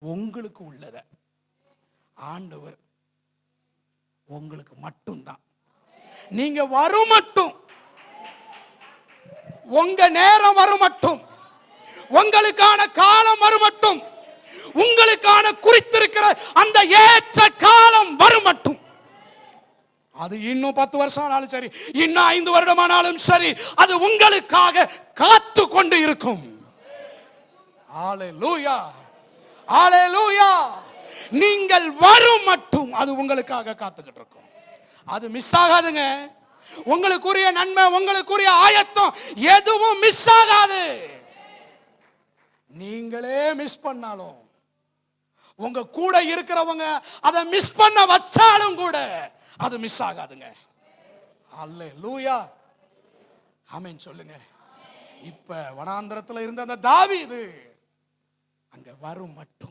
உங்களுக்கு உள்ளத. ஆண்டவர் உங்களுக்கு மட்டும்தான். நீங்க வரும் மட்டும். உங்க நேரம் வரும் மட்டும். உங்களுக்கான காலம் வரும் மட்டும். உங்களுக்கான குறித்திருக்கிற அந்த ஏற்ற காலம் வரும் மட்டும். அது இன்னும் பத்து வருஷம் ஆனாலும் சரி இன்னும் ஐந்து வருடமானாலும் சரி அது உங்களுக்காக காத்து கொண்டு இருக்கும். ஹalleluya. ஹalleluya நீங்கள் வரும் மட்டும் அது உங்களுக்காக காத்துக்கிட்டு இருக்கும். அது மிஸ் ஆகாதுங்க. உங்களுக்குரிய நன்மை உங்களுக்குரிய ஆயத்தம் எதுவும் மிஸ் ஆகாது. நீங்களே மிஸ் பண்ணாலும் உங்க கூட இருக்கிறவங்க அதை மிஸ் பண்ண வச்சாலும் கூட அது மிஸ் ஆகாதுங்க. அல்ல லூயா ஆமென் சொல்லுங்க. இப்ப வனாந்திரத்துல இருந்த அந்த தாவி இது வரும் மட்டும்.